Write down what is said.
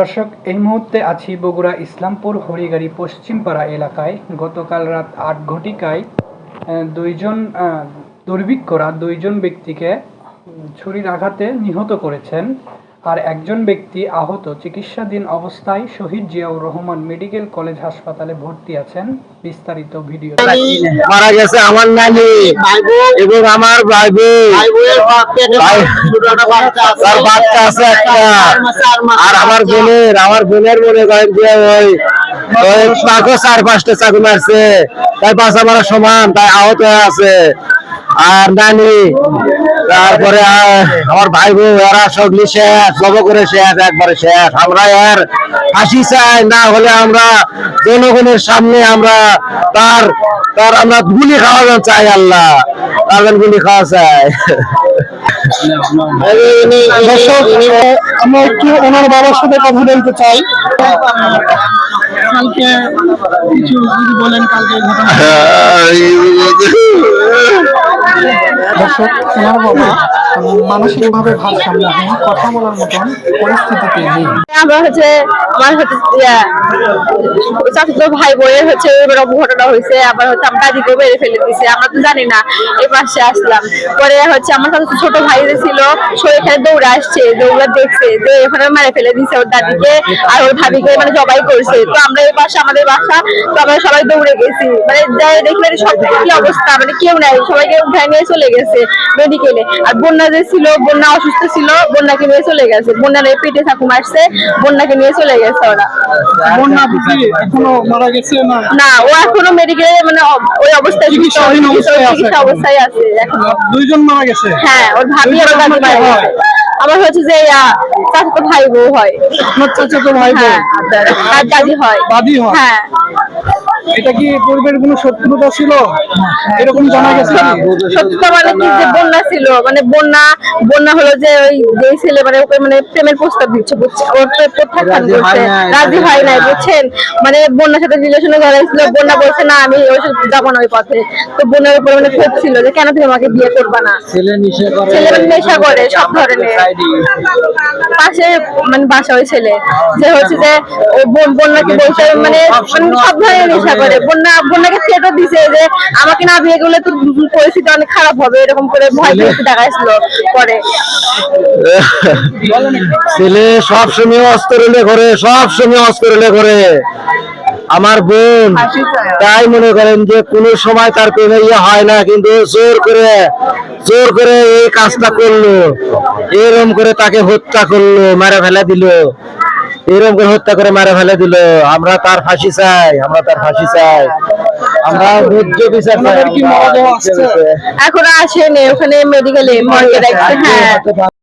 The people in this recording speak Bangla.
দর্শক, এই মুহূর্তে আছি বগুড়া ইসলামপুর হরিগাড়ি পশ্চিমপাড়া এলাকায়। গতকাল রাত আট ঘটিকায় দুইজন দুর্ভিক্ষরা দুইজন ব্যক্তিকে ছুরির আঘাতে নিহত করেছেন। আর একজন ব্যক্তি আহত চিকিৎসাধীন অবস্থায় শহীদ জিয়াউর রহমান মেডিকেল কলেজ হাসপাতালে ভর্তি আছেন। বিস্তারিত ভিডিও মারা গেছে আমার নানি এবং আমার ভাই তার বাচ্চা আছে একটা। আর আমার বোনের আমার বোনের মনে করেন যে ওই চার পাঁচটা চাকু মারছে। তাই বাসা মারা সমান তাই আহত হয়ে আছে। আর নানি তারপরে আমার ভাই বোন ওরা সবলি শেষ জব করে শেষ একবারে শেষ। আমরা আর ফাঁসি চাই না হলে আমরা জনগণের সামনে আমরা তার তার আমরা গুলি খাওয়ানো চাই আল্লাহ। তার গুলি খাওয়া চাই। আমরা একটু ওনার বাবার সাথে কথা বলতে চাই। কালকে কিছু যদি বলেন কালকে ঘটনা। দর্শক ওনার বাবা মানসিকভাবে ভারসাম্যহীন কথা বলার মতন পরিস্থিতিতে নেই। আমরা হচ্ছে, আমার হচ্ছে চাচাতো ভাই বোনের হচ্ছে হয়েছে, আবার হচ্ছে আমার মেরে ফেলে দিছে, আমরা তো জানি না পাশে আসলাম। পরে হচ্ছে আমার সাথে ছোট ভাই যে ছিল, সে এখানে দৌড়ে আসছে দেখছে, যে এখানে মেরে ফেলে দিছে ওর দাদিকে আর ওর ভাবিকে মানে জবাই করছে। তো আমরা এই পাশে আমাদের বাসা, তো আমরা সবাই দৌড়ে গেছি। মানে যাই দেখলে সব কি অবস্থা মানে কেউ নাই, সবাইকে উঠায় নিয়ে চলে গেছে মেডিকেলে আর বন্যা যে ছিল, বন্যা অসুস্থ ছিল, বন্যাকে নিয়ে চলে গেছে। বন্যার পেটে থাকু মারছে বন্যাকে নিয়ে চলে গেছে ওরা। বন্যা বুঝি এখনও মারা গেছে না? না ও এখনও মেডিকেলে মানে ওই অবস্থায় চিকিৎসাধীন অবস্থায় আছে এখনও। দুইজন মারা গেছে? হ্যাঁ ওর ভাবি আর দাদি মারা গেছে। আমার হচ্ছে যে চাচাতো ভাই বউ হয় চাচাতো ভাই বউ আর দাদি হয়। দাদি হয়? হ্যাঁ। এটা কি পূর্বের কোনো শত্রুতা ছিল? এরকম জানা গেছে? সত্যতা মানে কি যে বন্যা ছিল? মানে বন্যা বন্যা হলো যে ওই যে ছেলে মানে ওকে মানে প্রেমের প্রস্তাব দিচ্ছে বুঝছে ওর প্রে- প্রত্যাখ্যান করছে রাজি হয় নাই বুঝছেন? মানে বন্যার সাথে রিলেশনে ধরাইছিল বন্যা বলছে না আমি ওই সাথে যাব না ওই পথে। তো বন্যার উপরে মানে ক্ষোভ ছিল যে কেন তুমি আমাকে বিয়ে করবা না? ছেলে মানে নেশা করে সব ধরনের। পাশে মানে বাসা ওই ছেলে। যে হচ্ছে যে বন্যাকে বলছে মানে মানে সব ধরনের নেশা করে বন্যা বন্যাকে দিছে যে আমাকে না বিয়ে করলে তো পরিস্থিতি অনেক খারাপ হবে এরকম করে ভয় দেখাইছিল পরে। ছেলে সব সময় অস্ত্র রেলে করে সব সময় আমার বোন তাই মনে করেন যে কোনো সময় তার প্রেমে ইয়ে হয় না কিন্তু জোর করে জোর করে এই কাজটা করল। এরম করে তাকে হত্যা করল মারা ফেলা দিল। এরকম করে হত্যা করে মারা ফেলে দিল। আমরা তার ফাঁসি চাই আমরা তার ফাঁসি চাই। আমরা ধৈর্য বিচার। এখন আসেনি ওখানে মেডিকেলে মর্গে রাখছে হ্যাঁ।